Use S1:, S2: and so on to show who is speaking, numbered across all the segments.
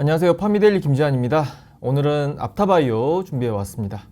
S1: 안녕하세요. 파미데일리 김지한입니다. 오늘은 앞타바이오 준비해 왔습니다.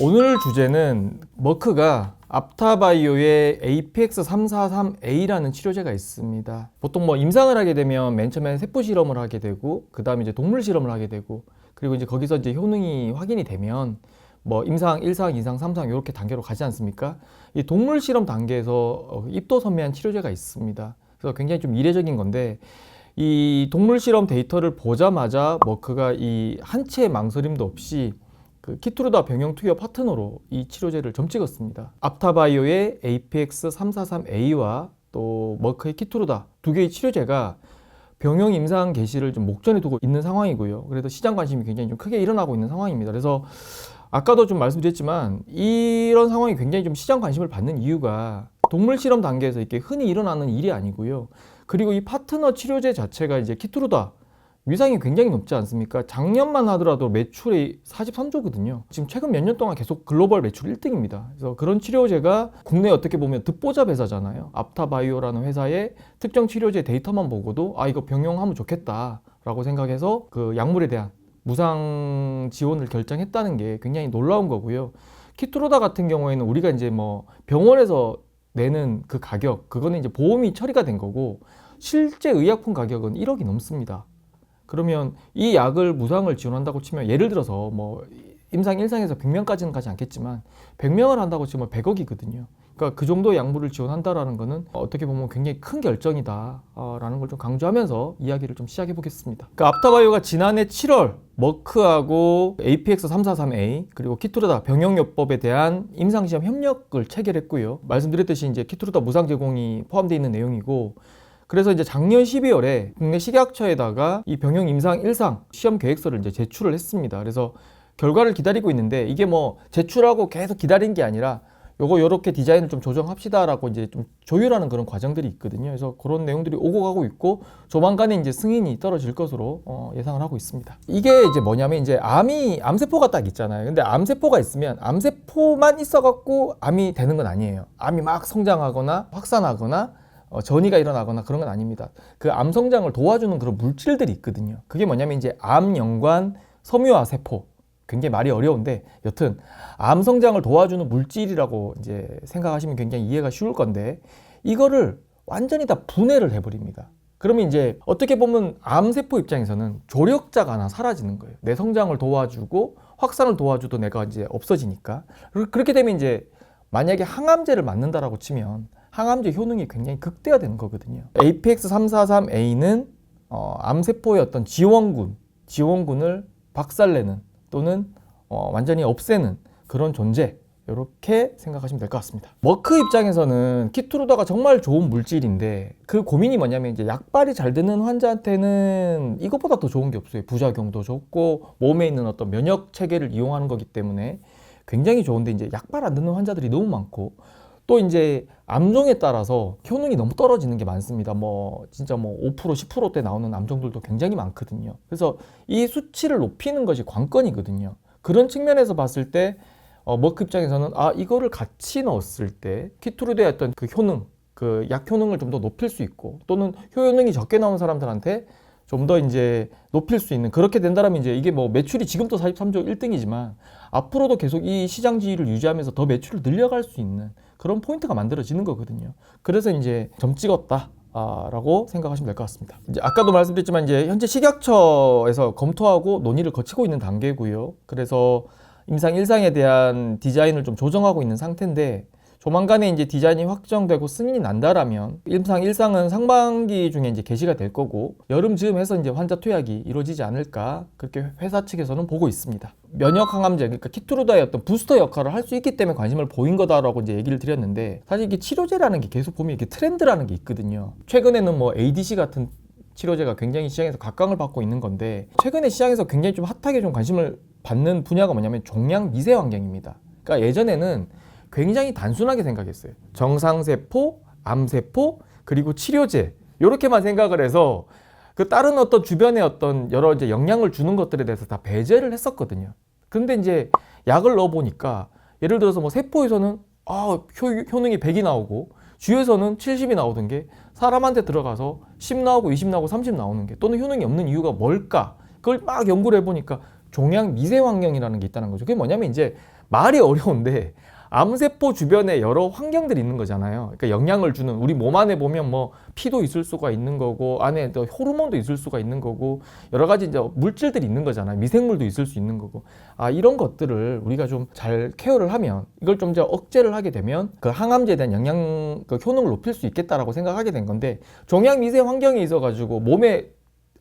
S1: 오늘 주제는 머크가 앞타바이오의 APX343A라는 치료제가 있습니다. 보통 뭐 임상을 하게 되면 맨 처음에 세포 실험을 하게 되고 그 다음에 이제 동물 실험을 하게 되고 그리고 이제 거기서 이제 효능이 확인이 되면 뭐 임상 1상, 2상, 3상 이렇게 단계로 가지 않습니까? 이 동물 실험 단계에서 어, 입도 선미한 치료제가 있습니다. 그래서 굉장히 좀 이례적인 건데 이 동물 실험 데이터를 보자마자 머크가 이한 채의 망설임도 없이 그 키트루다 병영 투여 파트너로 이 치료제를 점 찍었습니다. 앞타바이오의 APX343A와 또 머크의 키트루다 두 개의 치료제가 병영 임상 개시를 좀 목전에 두고 있는 상황이고요. 그래서 시장 관심이 굉장히 좀 크게 일어나고 있는 상황입니다. 그래서 아까도 좀 말씀드렸지만 이런 상황이 굉장히 좀 시장 관심을 받는 이유가 동물 실험 단계에서 이렇게 흔히 일어나는 일이 아니고요. 그리고 이 파트너 치료제 자체가 이제 키트루다 위상이 굉장히 높지 않습니까? 작년만 하더라도 매출이 43조거든요. 지금 최근 몇 년 동안 계속 글로벌 매출 1등입니다. 그래서 그런 치료제가 국내 어떻게 보면 듣보잡 회사잖아요. 앞타바이오라는 회사의 특정 치료제 데이터만 보고도 아 이거 병용하면 좋겠다라고 생각해서 그 약물에 대한 무상 지원을 결정했다는 게 굉장히 놀라운 거고요. 키트로다 같은 경우에는 우리가 이제 뭐 병원에서 내는 그 가격 그거는 이제 보험이 처리가 된 거고 실제 의약품 가격은 1억이 넘습니다. 그러면 이 약을 무상을 지원한다고 치면 예를 들어서 뭐 임상 1상에서 100명까지는 가지 않겠지만 100명을 한다고 치면 100억이거든요. 그러니까 그 정도 약물을 지원한다라는 거는 어떻게 보면 굉장히 큰 결정이다라는 걸 좀 강조하면서 이야기를 좀 시작해 보겠습니다. 그러니까 앞타바이오가 지난해 7월 머크하고 APX343A 그리고 키투르다 병용요법에 대한 임상시험 협력을 체결했고요. 말씀드렸듯이 이제 키투르다 무상 제공이 포함되어 있는 내용이고 그래서 이제 작년 12월에 국내 식약처에다가 이 병용 임상 1상 시험 계획서를 이제 제출을 했습니다. 그래서 결과를 기다리고 있는데 이게 뭐 제출하고 계속 기다린 게 아니라 요거 요렇게 디자인을 좀 조정합시다라고 이제 좀 조율하는 그런 과정들이 있거든요. 그래서 그런 내용들이 오고 가고 있고 조만간에 이제 승인이 떨어질 것으로 어, 예상을 하고 있습니다. 이게 이제 뭐냐면 이제 암이 암세포가 딱 있잖아요. 근데 암세포가 있으면 암세포만 있어 갖고 암이 되는 건 아니에요. 암이 막 성장하거나 확산하거나 어, 전이가 일어나거나 그런 건 아닙니다. 그 암 성장을 도와주는 그런 물질들이 있거든요. 그게 뭐냐면 이제 암 연관 섬유화 세포. 굉장히 말이 어려운데 여튼 암 성장을 도와주는 물질이라고 이제 생각하시면 굉장히 이해가 쉬울 건데 이거를 완전히 다 분해를 해버립니다. 그러면 이제 어떻게 보면 암세포 입장에서는 조력자가 하나 사라지는 거예요. 내 성장을 도와주고 확산을 도와주도 내가 이제 없어지니까. 그렇게 되면 이제 만약에 항암제를 맞는다라고 치면 항암제 효능이 굉장히 극대화되는 거거든요. APX343A는 어, 암세포의 어떤 지원군, 지원군을 박살내는 또는 어, 완전히 없애는 그런 존재 이렇게 생각하시면 될 것 같습니다. 머크 입장에서는 키트루다가 정말 좋은 물질인데 그 고민이 뭐냐면 이제 약발이 잘 되는 환자한테는 이것보다 더 좋은 게 없어요. 부작용도 좋고 몸에 있는 어떤 면역 체계를 이용하는 거기 때문에 굉장히 좋은데 이제 약발 안 되는 환자들이 너무 많고 또 이제 암종에 따라서 효능이 너무 떨어지는 게 많습니다. 뭐 진짜 뭐 5% 10%대 나오는 암종들도 굉장히 많거든요. 그래서 이 수치를 높이는 것이 관건이거든요. 그런 측면에서 봤을 때 어, 머크 입장에서는 아 이거를 같이 넣었을 때 키트루드의 어떤 그 효능, 그 약 효능을 좀 더 높일 수 있고 또는 효능이 적게 나온 사람들한테 좀 더 이제 높일 수 있는 그렇게 된다면 이제 이게 뭐 매출이 지금도 43조 1등이지만 앞으로도 계속 이 시장 지위를 유지하면서 더 매출을 늘려갈 수 있는 그런 포인트가 만들어지는 거거든요. 그래서 이제 점 찍었다. 아, 라고 생각하시면 될 것 같습니다. 이제 아까도 말씀드렸지만 이제 현재 식약처에서 검토하고 논의를 거치고 있는 단계고요. 그래서 임상 1상에 대한 디자인을 좀 조정하고 있는 상태인데 조만간에 이제 디자인이 확정되고 승인이 난다라면 임상 1상은 상반기 중에 이제 개시가 될 거고 여름 즈음 해서 이제 환자 투약이 이루어지지 않을까 그렇게 회사 측에서는 보고 있습니다. 면역 항암제 그러니까 키트루다의 어떤 부스터 역할을 할 수 있기 때문에 관심을 보인 거다라고 이제 얘기를 드렸는데 사실 이게 치료제라는 게 계속 보면 이게 트렌드라는 게 있거든요. 최근에는 뭐 ADC 같은 치료제가 굉장히 시장에서 각광을 받고 있는 건데 최근에 시장에서 굉장히 좀 핫하게 좀 관심을 받는 분야가 뭐냐면 종양 미세 환경입니다. 그러니까 예전에는 굉장히 단순하게 생각했어요. 정상세포, 암세포, 그리고 치료제 이렇게만 생각을 해서 그 다른 어떤 주변의 어떤 여러 이제 영향을 주는 것들에 대해서 다 배제를 했었거든요. 근데 이제 약을 넣어 보니까 예를 들어서 뭐 세포에서는 아, 효, 효능이 100이 나오고 주에서는 70이 나오던 게 사람한테 들어가서 10 나오고 20 나오고 30 나오는 게 또는 효능이 없는 이유가 뭘까? 그걸 막 연구를 해 보니까 종양 미세 환경이라는 게 있다는 거죠. 그게 뭐냐면 이제 말이 어려운데 암세포 주변에 여러 환경들이 있는 거잖아요. 그러니까 영향을 주는 우리 몸 안에 보면 뭐 피도 있을 수가 있는 거고 안에 또 호르몬도 있을 수가 있는 거고 여러 가지 이제 물질들이 있는 거잖아요. 미생물도 있을 수 있는 거고 아 이런 것들을 우리가 좀 잘 케어를 하면 이걸 좀 이제 억제를 하게 되면 그 항암제에 대한 영양 그 효능을 높일 수 있겠다라고 생각하게 된 건데 종양 미세 환경에 있어 가지고 몸에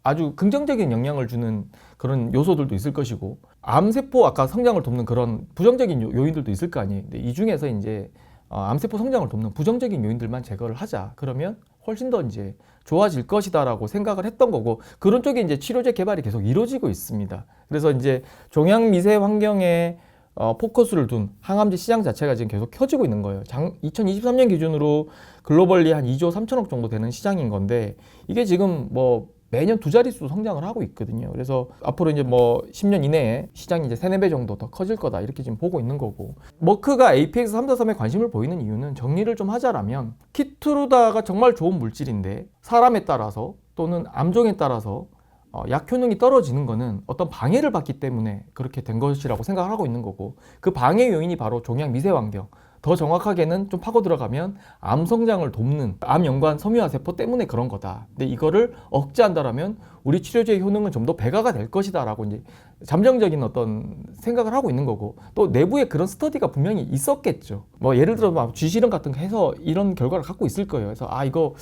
S1: 아주 긍정적인 영향을 주는 그런 요소들도 있을 것이고 암세포 아까 성장을 돕는 그런 부정적인 요- 요인들도 있을 거 아니에요. 근데 이 중에서 이제 어, 암세포 성장을 돕는 부정적인 요인들만 제거를 하자. 그러면 훨씬 더 이제 좋아질 것이다라고 생각을 했던 거고 그런 쪽에 이제 치료제 개발이 계속 이루어지고 있습니다. 그래서 이제 종양 미세 환경에 어, 포커스를 둔 항암제 시장 자체가 지금 계속 켜지고 있는 거예요. 장, 2023년 기준으로 글로벌리 한 2조 3천억 정도 되는 시장인 건데 이게 지금 뭐 매년 두 자릿수 성장을 하고 있거든요. 그래서 앞으로 이제 뭐 10년 이내에 시장이 이제 3, 4배 정도 더 커질 거다 이렇게 지금 보고 있는 거고 머크가 APX 343에 관심을 보이는 이유는 정리를 좀 하자라면 키트루다가 정말 좋은 물질인데 사람에 따라서 또는 암종에 따라서 어, 약 효능이 떨어지는 거는 어떤 방해를 받기 때문에 그렇게 된 것이라고 생각을 하고 있는 거고 그 방해 요인이 바로 종양 미세 환경 더 정확하게는 좀 파고 들어가면 암 성장을 돕는 암 연관 섬유화 세포 때문에 그런 거다. 근데 이거를 억제한다라면 우리 치료제의 효능은 좀 더 배가가 될 것이다라고 이제 잠정적인 어떤 생각을 하고 있는 거고 또 내부에 그런 스터디가 분명히 있었겠죠. 뭐 예를 들어 막 쥐실험 같은 거 해서 이런 결과를 갖고 있을 거예요. 그래서 아 이거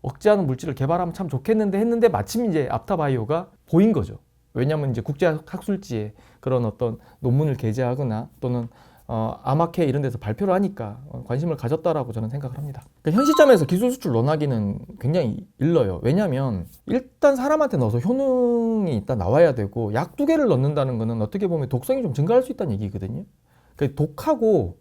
S1: 억제하는 물질을 개발하면 참 좋겠는데 했는데 마침 이제 앞타바이오가 보인 거죠. 왜냐하면 이제 국제 학술지에 그런 어떤 논문을 게재하거나 또는 어, 아마케 이런 데서 발표를 하니까 어, 관심을 가졌다라고 저는 생각을 합니다. 그러니까 현 시점에서 기술 수출 논하기는 굉장히 일러요. 왜냐하면 일단 사람한테 넣어서 효능이 일단 나와야 되고 약 두 개를 넣는다는 거는 어떻게 보면 독성이 좀 증가할 수 있다는 얘기거든요. 그 독하고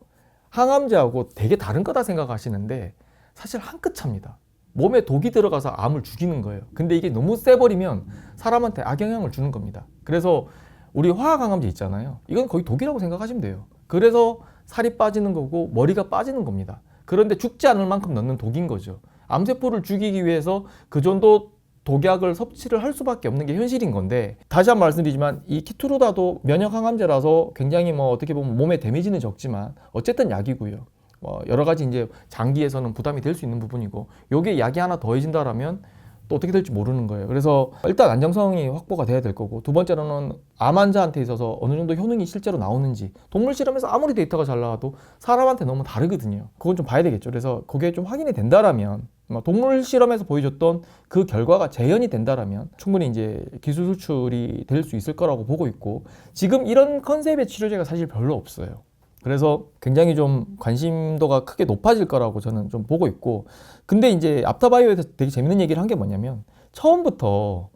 S1: 항암제하고 되게 다른 거다 생각하시는데 사실 한 끗 차입니다. 몸에 독이 들어가서 암을 죽이는 거예요. 근데 이게 너무 세버리면 사람한테 악영향을 주는 겁니다. 그래서 우리 화학 항암제 있잖아요. 이건 거의 독이라고 생각하시면 돼요. 그래서 살이 빠지는 거고 머리가 빠지는 겁니다. 그런데 죽지 않을 만큼 넣는 독인 거죠. 암세포를 죽이기 위해서 그 정도 독약을 섭취를 할 수밖에 없는 게 현실인 건데 다시 한번 말씀드리지만 이 키투르다도 면역 항암제라서 굉장히 뭐 어떻게 보면 몸에 데미지는 적지만 어쨌든 약이고요. 뭐 여러 가지 이제 장기에서는 부담이 될 수 있는 부분이고 요게 약이 하나 더해진다라면 또 어떻게 될지 모르는 거예요. 그래서 일단 안정성이 확보가 돼야 될 거고 두 번째로는 암 환자한테 있어서 어느 정도 효능이 실제로 나오는지 동물 실험에서 아무리 데이터가 잘 나와도 사람한테 너무 다르거든요. 그건 좀 봐야 되겠죠. 그래서 그게 좀 확인이 된다라면 뭐 동물 실험에서 보여줬던 그 결과가 재현이 된다라면 충분히 이제 기술 수출이 될 수 있을 거라고 보고 있고 지금 이런 컨셉의 치료제가 사실 별로 없어요. 그래서 굉장히 좀 관심도가 크게 높아질 거라고 저는 좀 보고 있고 근데 이제 앞타바이오에서 되게 재밌는 얘기를 한 게 뭐냐면 처음부터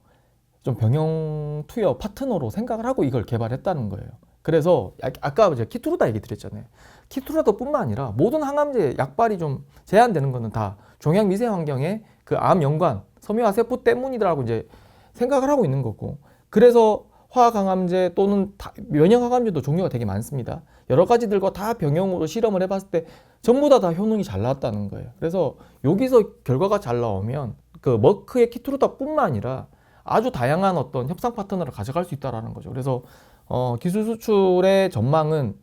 S1: 좀 병영 투여 파트너로 생각을 하고 이걸 개발했다는 거예요. 그래서 아- 아까 제가 키투르다 얘기 드렸잖아요. 키투르다뿐만 아니라 모든 항암제 약발이 좀 제한되는 거는 다 종양 미세 환경에 그 암 연관 섬유화 세포 때문이라고 이제 생각을 하고 있는 거고 그래서 화학 항암제 또는 다- 면역 항암제도 종류가 되게 많습니다. 여러 가지들과 다 병용으로 실험을 해봤을 때 전부 다 다 효능이 잘 나왔다는 거예요. 그래서 여기서 결과가 잘 나오면 그 머크의 키투르다뿐만 아니라 아주 다양한 어떤 협상 파트너를 가져갈 수 있다라는 거죠. 그래서 어, 기술 수출의 전망은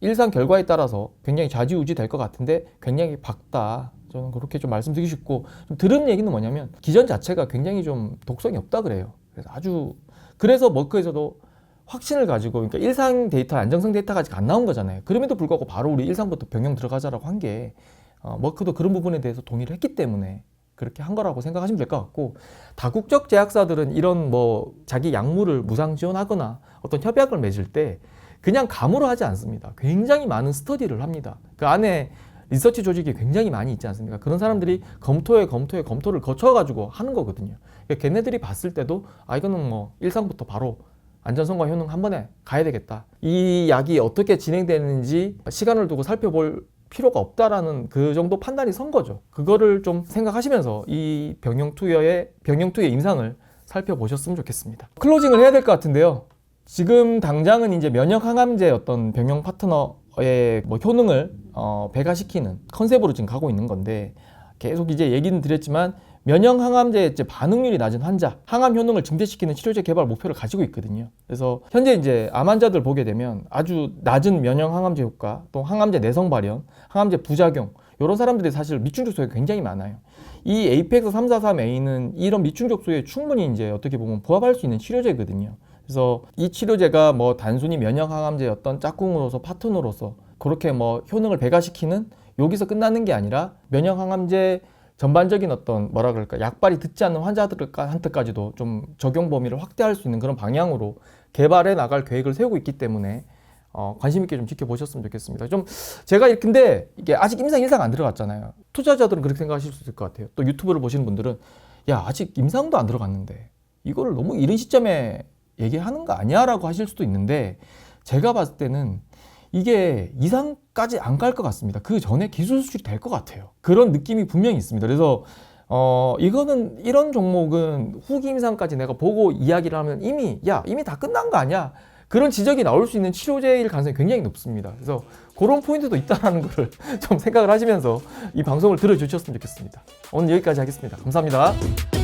S1: 일상 결과에 따라서 굉장히 좌지우지 될 것 같은데 굉장히 밝다. 저는 그렇게 좀 말씀드리고 싶고 좀 들은 얘기는 뭐냐면 기전 자체가 굉장히 좀 독성이 없다 그래요. 그래서 아주 그래서 머크에서도 확신을 가지고 그러니까 일상 데이터 안정성 데이터가 아직 안 나온 거잖아요. 그럼에도 불구하고 바로 우리 일상부터 병용 들어가자라고 한게 어, 머크도 그런 부분에 대해서 동의를 했기 때문에 그렇게 한 거라고 생각하시면 될 것 같고 다국적 제약사들은 이런 뭐 자기 약물을 무상 지원하거나 어떤 협약을 맺을 때 그냥 감으로 하지 않습니다. 굉장히 많은 스터디를 합니다. 그 안에 리서치 조직이 굉장히 많이 있지 않습니까? 그런 사람들이 검토에 검토에 검토를 거쳐가지고 하는 거거든요. 그러니까 걔네들이 봤을 때도 아 이거는 뭐 일상부터 바로 안전성과 효능 한 번에 가야 되겠다. 이 약이 어떻게 진행되는지 시간을 두고 살펴볼 필요가 없다라는 그 정도 판단이 선 거죠. 그거를 좀 생각하시면서 이 병용 투여의 병용 투여 임상을 살펴보셨으면 좋겠습니다. 클로징을 해야 될 것 같은데요. 지금 당장은 이제 면역 항암제 어떤 병용 파트너의 뭐 효능을 어, 배가시키는 컨셉으로 지금 가고 있는 건데 계속 이제 얘기는 드렸지만 면역 항암제에 이제 반응률이 낮은 환자, 항암 효능을 증대시키는 치료제 개발 목표를 가지고 있거든요. 그래서 현재 이제 암 환자들 보게 되면 아주 낮은 면역 항암제 효과, 또 항암제 내성 발현, 항암제 부작용 이런 사람들이 사실 미충족 소에 굉장히 많아요. 이 에이펙스 343A는 이런 미충족 소에 충분히 이제 어떻게 보면 부합할 수 있는 치료제거든요. 그래서 이 치료제가 뭐 단순히 면역 항암제의 어떤 짝꿍으로서 파트너로서 그렇게 뭐 효능을 배가시키는 여기서 끝나는 게 아니라 면역 항암제 전반적인 어떤 뭐라 그럴까 약발이 듣지 않는 환자들한테까지도 좀 적용 범위를 확대할 수 있는 그런 방향으로 개발해 나갈 계획을 세우고 있기 때문에 어, 관심 있게 좀 지켜보셨으면 좋겠습니다. 좀 제가 이- 근데 이게 아직 임상 일상 안 들어갔잖아요. 투자자들은 그렇게 생각하실 수 있을 것 같아요. 또 유튜브를 보시는 분들은 야 아직 임상도 안 들어갔는데 이거를 너무 이른 시점에 얘기하는 거 아니야 라고 하실 수도 있는데 제가 봤을 때는 이게 이상까지 안 갈 것 같습니다. 그 전에 기술 수출이 될 것 같아요. 그런 느낌이 분명히 있습니다. 그래서 어 이거는 이런 종목은 후기 임상까지 내가 보고 이야기를 하면 이미 야 이미 다 끝난 거 아니야? 그런 지적이 나올 수 있는 치료제일 가능성이 굉장히 높습니다. 그래서 그런 포인트도 있다라는 거를 좀 생각을 하시면서 이 방송을 들어주셨으면 좋겠습니다. 오늘 여기까지 하겠습니다. 감사합니다.